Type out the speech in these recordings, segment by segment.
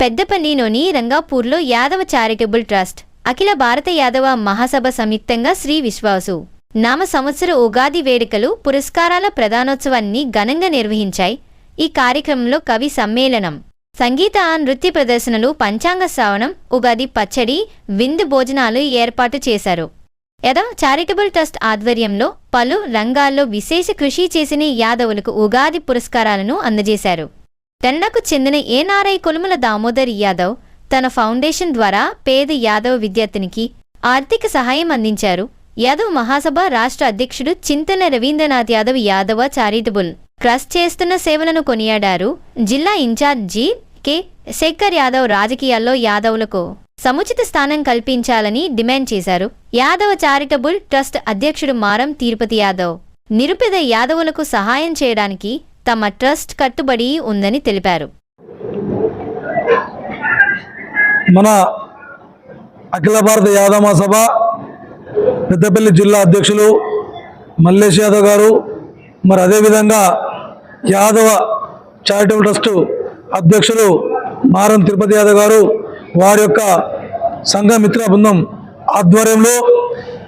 పెద్దపల్లిలోని రంగాపూర్లో Yadava charitable trust Akhila Bharata Yadava మహాసభ సంయుక్తంగా శ్రీ విశ్వాసు. నామ సంవత్సర ఉగాది వేడుకలు పురస్కారాల ప్రధానోత్సవాన్ని ఘనంగా నిర్వహించాయి. ఈ కార్యక్రమంలో కవి సమ్మేళనం సంగీత నృత్య ప్రదర్శనలు పంచాంగ శ్రావణం ఉగాది పచ్చడి విందు భోజనాలు ఏర్పాటు చేశారు. యదవ చారిటబుల్ ట్రస్ట్ ఆధ్వర్యంలో పలు రంగాల్లో విశేష కృషి చేసిన యాదవులకు ఉగాది పురస్కారాలను అందజేశారు. తెన్నకు చెందిన ఏనారై కొలుముల దామోదర్ యాదవ్ తన ఫౌండేషన్ ద్వారా పేద యాదవ్ విద్యార్థినికి ఆర్థిక సహాయం అందించారు. యాదవ్ మహాసభ రాష్ట్ర అధ్యక్షుడు చింతన రవీంద్రనాథ్ యాదవ్ యాదవ చారిటబుల్ ట్రస్ట్ చేస్తున్న సేవలను కొనియాడారు. జిల్లా ఇన్ఛార్జి కె. శేఖర్ యాదవ్ రాజకీయాల్లో యాదవులకు సముచిత స్థానం కల్పించాలని డిమాండ్ చేశారు. యాదవ చారిటబుల్ ట్రస్ట్ అధ్యక్షుడు మారం తిరుపతి యాదవ్ నిరుపేద యాదవులకు సహాయం చేయడానికి తమ ట్రస్ట్ కట్టుబడి ఉందని తెలిపారు. మన అఖిల భారత యాదవ సభ పెద్దపల్లి జిల్లా అధ్యక్షులు మల్లేష్ యాదవ్ గారు మరి అదేవిధంగా యాదవ చారిటబుల్ ట్రస్ట్ అధ్యక్షులు మారం తిరుపతి యాదవ్ గారు వారి యొక్క సంఘమిత్ర బృందం ఆధ్వర్యంలో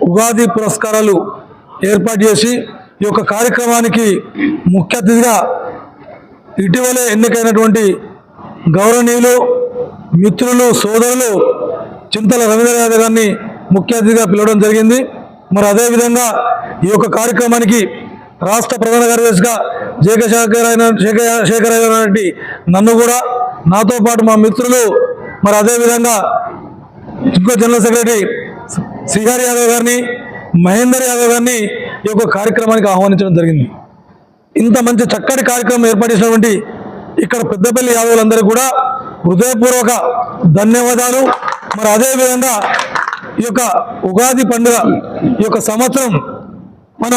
ఉగాది పురస్కారాలు ఏర్పాటు చేసి ఈ యొక్క కార్యక్రమానికి ముఖ్య అతిథిగా ఇటీవలే ఎన్నికైనటువంటి గౌరవనీయులు మిత్రులు సోదరులు చింతల రవీంద్ర యాదవ్ గారిని ముఖ్య అతిథిగా పిలవడం జరిగింది. మరి అదేవిధంగా ఈ యొక్క కార్యక్రమానికి రాష్ట్ర ప్రధాన కార్యదర్శిగా జేక శేఖర్ అయిన శేఖర్ నన్ను కూడా నాతో పాటు మా మిత్రులు మరి అదేవిధంగా ఇంకో జనరల్ సెక్రటరీ శ్రీహరి యాదవ్ గారిని మహేందర్ యాదవ్ గారిని ఈ యొక్క కార్యక్రమానికి ఆహ్వానించడం జరిగింది. ఇంత మంచి చక్కటి కార్యక్రమం ఏర్పాటేసినటువంటి ఇక్కడ పెద్దపల్లి యాదవులందరూ కూడా హృదయపూర్వక ధన్యవాదాలు. మరి అదేవిధంగా ఈ యొక్క ఉగాది పండుగ ఈ యొక్క సంవత్సరం మన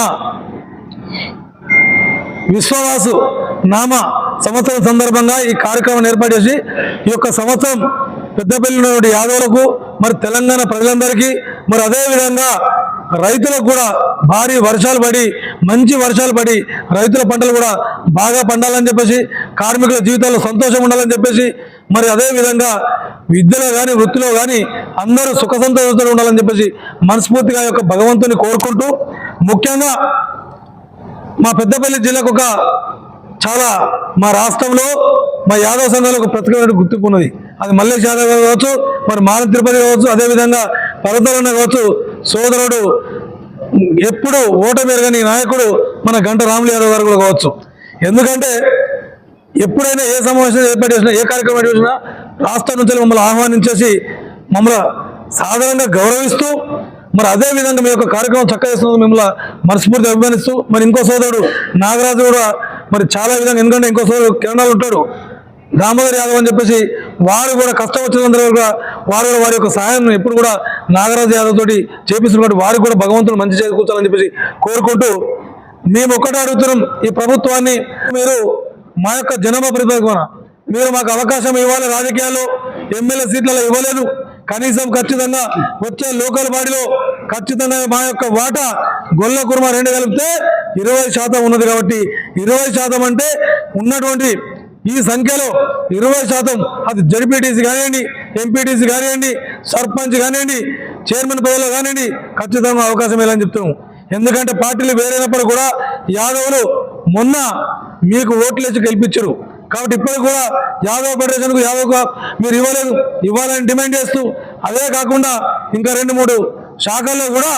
విశ్వవాసు నామ సంవత్సరం సందర్భంగా ఈ కార్యక్రమం ఏర్పాటు చేసి ఈ యొక్క సంవత్సరం పెద్దపల్లి ఉన్నటువంటి యాదవులకు మరి తెలంగాణ ప్రజలందరికీ మరి అదేవిధంగా రైతులకు కూడా భారీ వర్షాలు పడి మంచి వర్షాలు పడి రైతుల పంటలు కూడా బాగా పండాలని చెప్పేసి కార్మికుల జీవితాల్లో సంతోషం ఉండాలని చెప్పేసి మరి అదేవిధంగా విద్యలో కానీ వృత్తిలో కానీ అందరూ సుఖ సంతోషంతో ఉండాలని చెప్పేసి మనస్ఫూర్తిగా యొక్క భగవంతుని కోరుకుంటూ ముఖ్యంగా మా పెద్దపల్లి జిల్లాకు ఒక చాలా మా రాష్ట్రంలో మా యాదవ సంఘాలకు ప్రత్యేకమైన గుర్తింపు ఉన్నది. అది మల్లేష్ యాదవ్ కావచ్చు మరి మాల తిరుపతి కావచ్చు అదేవిధంగా పర్వతాలన్న కావచ్చు సోదరుడు ఎప్పుడు ఓటమిరగని నాయకుడు మన గంట రాములు యాదవ్ గారు కూడా కావచ్చు. ఎందుకంటే ఎప్పుడైనా ఏ సమావేశం ఏర్పాటు చేసినా ఏ కార్యక్రమం ఏర్పాటు చేసినా రాష్ట్రం నుంచి మమ్మల్ని ఆహ్వానించేసి మమ్మల్ని సాధారణంగా గౌరవిస్తూ మరి అదే విధంగా మీ యొక్క కార్యక్రమం చక్కగా చేస్తున్నందుకు మిమ్మల్ని మనస్ఫూర్తి అభిమానిస్తూ మరి ఇంకో సోదరుడు నాగరాజు కూడా మరి చాలా విధంగా ఎందుకంటే ఇంకో సోదరుడు కిరణాలు ఉంటాడు దామోదర్ యాదవ్ అని చెప్పేసి వారు కూడా కష్టం వచ్చినందరూ కూడా వారు కూడా వారి యొక్క సహాయం ఎప్పుడు కూడా నాగరాజు యాదవ్ తోటి చేపిస్తున్నటువంటి వారికి కూడా భగవంతుడు మంచి చేకూర్చాలని చెప్పేసి కోరుకుంటూ మేము ఒక్కటే అడుగుతున్నాం ఈ ప్రభుత్వాన్ని. మీరు మా యొక్క జనమ ప్రతిపాదన మీరు మాకు అవకాశం ఇవ్వాలి రాజకీయాల్లో ఎమ్మెల్యే సీట్లలో ఇవ్వలేదు. కనీసం ఖచ్చితంగా వచ్చే లోకల్ బాడీలో ఖచ్చితంగా మా యొక్క వాటా గొల్ల కుర్మ రెండు కలిపితే ఇరవై శాతం ఉన్నది కాబట్టి ఇరవై శాతం అంటే ఉన్నటువంటి ఈ సంఖ్యలో ఇరవై శాతం అది జడ్పీటీసీ కానివ్వండి ఎంపీటీసీ కానివ్వండి సర్పంచ్ కానివ్వండి చైర్మన్ పదవిలో కానివ్వండి ఖచ్చితంగా అవకాశం ఇవ్వాలని చెప్తాము ఎందుకంటే పార్టీలు వేరైనప్పుడు కూడా యాదవులు మొన్న మీకు ఓట్లు వేసి గెలిపించరు. కాబట్టి ఇప్పటికి కూడా యాదవ్ ఫెడరేషన్కు యాదవ్ మీరు ఇవ్వలేదు. ఇవ్వాలని డిమాండ్ చేస్తూ అదే కాకుండా ఇంకా రెండు మూడు శాఖల్లో కూడా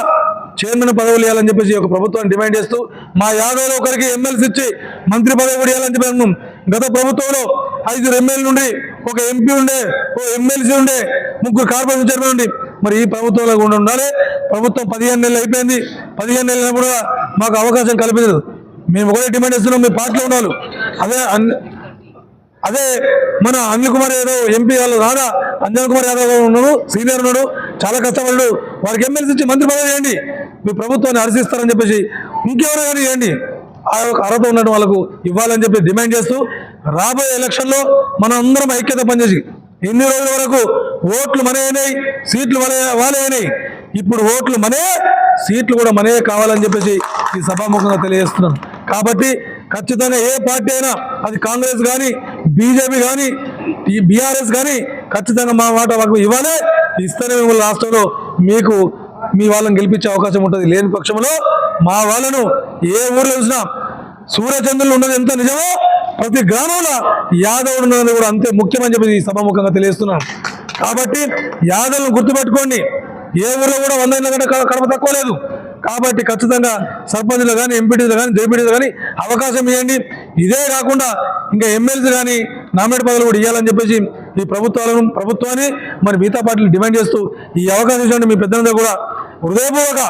చైర్మన్ పదవులు ఇవ్వాలని చెప్పేసి ఒక ప్రభుత్వాన్ని డిమాండ్ చేస్తూ మా యాదవ్లో ఒకరికి ఎమ్మెల్సీ ఇచ్చి మంత్రి పదవి కూడా ఇవ్వాలని చెప్పి అన్నాం. గత ప్రభుత్వంలో ఐదుగురు ఎమ్మెల్యే నుండి ఒక ఎంపీ ఉండే ఒక ఎమ్మెల్సీ ఉండే ముగ్గురు కార్పొరేషన్ చైర్మన్ ఉండి మరి ఈ ప్రభుత్వంలో కూడా ఉండాలి. ప్రభుత్వం పదిహేను నెలలు అయిపోయింది. పదిహేను నెలలు అయినప్పుడు కూడా మాకు అవకాశం కల్పించదు మేము ఒకటే డిమాండ్ చేస్తున్నాం మీ పార్టీలో ఉండాలి. అదే అదే మన అనిల్ కుమార్ యాదవ్ ఎంపీ వాళ్ళు రాదా అంజన్ కుమార్ యాదవ్ ఉన్నాడు సీనియర్ ఉన్నాడు చాలా కష్టపడ్డాడు. వారికి ఎమ్మెల్సీ ఇచ్చి మంత్రి పదవి చేయండి మీ ప్రభుత్వాన్ని హర్షిస్తారని చెప్పేసి ఇంకెవరో కానీ చేయండి ఆ యొక్క అర్హత ఉన్నట్టు వాళ్ళకు ఇవ్వాలని చెప్పి డిమాండ్ చేస్తూ రాబోయే ఎలక్షన్లో మనం అందరం ఐక్యత పనిచేసి ఎన్ని రోజుల వరకు ఓట్లు మనే అయినాయి సీట్లు మనే వాళ్ళే అయినాయి. ఇప్పుడు ఓట్లు మనే సీట్లు కూడా మనే కావాలని చెప్పేసి ఈ సభాముఖంగా తెలియజేస్తున్నాను కాబట్టి ఖచ్చితంగా ఏ పార్టీ అయినా అది కాంగ్రెస్ కానీ బీజేపీ కానీ ఈ బీఆర్ఎస్ కానీ ఖచ్చితంగా మా మాట మాకు ఇవ్వాలి. ఇస్తేనే మిమ్మల్ని రాష్ట్రంలో మీకు మీ వాళ్ళని గెలిపించే అవకాశం ఉంటుంది. లేని పక్షంలో మా వాళ్ళను ఏ ఊర్లో చూసినా సూర్యచంద్రులు ఉన్నది ఎంత నిజమో ప్రతి గ్రామంలో యాదవుడు ఉన్నది కూడా అంతే ముఖ్యమని చెప్పి ఈ సభాముఖంగా తెలియజేస్తున్నాను కాబట్టి యాదవులను గుర్తుపెట్టుకోండి. ఏ ఊర్లో కూడా వంద ఇళ్ళ కంటే కడప తక్కువ లేదు. కాబట్టి ఖచ్చితంగా సర్పంచ్లు కానీ ఎంపీటీలు కానీ జేపీటీలు కానీ అవకాశం ఇవ్వండి. ఇదే కాకుండా ఇంకా ఎమ్మెల్సీ కానీ నామినేట్ పదవులు కూడా ఇవ్వాలని చెప్పేసి ఈ ప్రభుత్వాలను ప్రభుత్వాన్ని మరి మిగతా పార్టీలు డిమాండ్ చేస్తూ ఈ అవకాశం ఇచ్చినట్టు మీ పెద్దలందరూ కూడా హృదయపూర్వక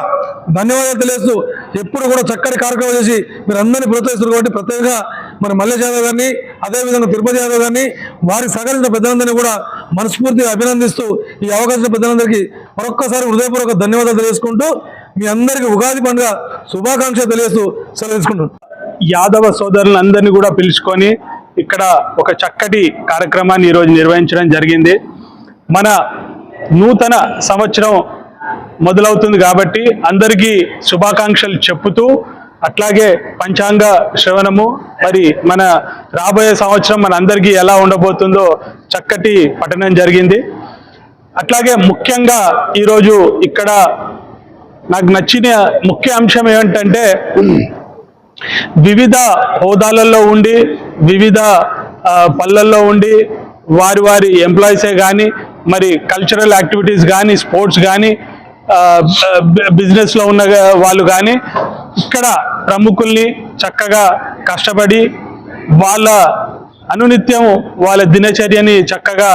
ధన్యవాదాలు తెలియజేస్తూ ఎప్పుడు కూడా చక్కటి కార్యక్రమం చేసి మీరు అందరినీ ప్రోత్సహిస్తారు కాబట్టి ప్రత్యేకంగా మరి మల్లేష్ యాదవ్ గారిని అదేవిధంగా తిరుపతి యాదవ్ గారిని వారికి సహకరించిన పెద్దలందరినీ కూడా మనస్ఫూర్తిగా అభినందిస్తూ ఈ అవకాశం పెద్దలందరికీ మరొక్కసారి హృదయపూర్వక ధన్యవాదాలు తెలియజేసుకుంటూ మీ అందరికీ ఉగాది పండుగ శుభాకాంక్షలు తెలియజేస్తూ సెలవు యాదవ యాదవ సోదరులందరినీ కూడా పిలుచుకొని ఇక్కడ ఒక చక్కటి కార్యక్రమాన్ని ఈరోజు నిర్వహించడం జరిగింది. మన నూతన సంవత్సరం మొదలవుతుంది కాబట్టి అందరికీ శుభాకాంక్షలు చెప్పుతూ అట్లాగే పంచాంగ శ్రవణము మరి మన రాబోయే సంవత్సరం మన అందరికీ ఎలా ఉండబోతుందో చక్కటి పఠనం జరిగింది. అట్లాగే ముఖ్యంగా ఈరోజు ఇక్కడ నాకు నచ్చిన ముఖ్య అంశం ఏమిటంటే వివిధ హోదాలలో ఉండి వివిధ పల్లెల్లో ఉండి వారి వారి ఎంప్లాయీసే కానీ మరి కల్చరల్ యాక్టివిటీస్ కానీ స్పోర్ట్స్ కానీ బిజినెస్లో ఉన్న వాళ్ళు కానీ ఇక్కడ ప్రముఖుల్ని చక్కగా కష్టపడి వాళ్ళ అనునిత్యం వాళ్ళ దినచర్యని చక్కగా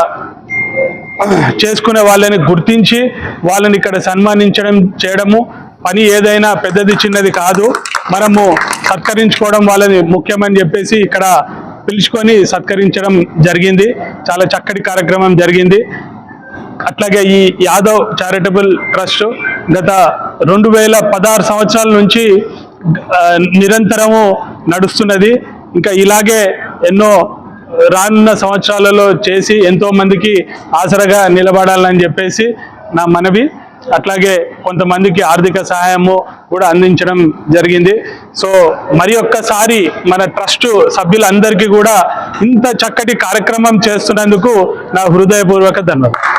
చేసుకునే వాళ్ళని గుర్తించి వాళ్ళని ఇక్కడ సన్మానించడం చేయడము పని ఏదైనా పెద్దది చిన్నది కాదు. మనము సత్కరించుకోవడం వాళ్ళని ముఖ్యమని చెప్పేసి ఇక్కడ పిలుచుకొని సత్కరించడం జరిగింది. చాలా చక్కటి కార్యక్రమం జరిగింది. అట్లాగే ఈ యాదవ్ చారిటబుల్ ట్రస్ట్ గత రెండు వేల పదహారు సంవత్సరాల నుంచి నిరంతరము నడుస్తున్నది. ఇంకా ఇలాగే ఎన్నో రానున్న సంవత్సరాలలో చేసి ఎంతో మందికి ఆసరగా నిలబడాలని చెప్పేసి నా మనవి. అట్లాగే కొంతమందికి ఆర్థిక సహాయము కూడా అందించడం జరిగింది. సో మరి ఒక్కసారి మన ట్రస్ట్ సభ్యులందరికీ కూడా ఇంత చక్కటి కార్యక్రమం చేస్తున్నందుకు నా హృదయపూర్వక ధన్యవాదాలు.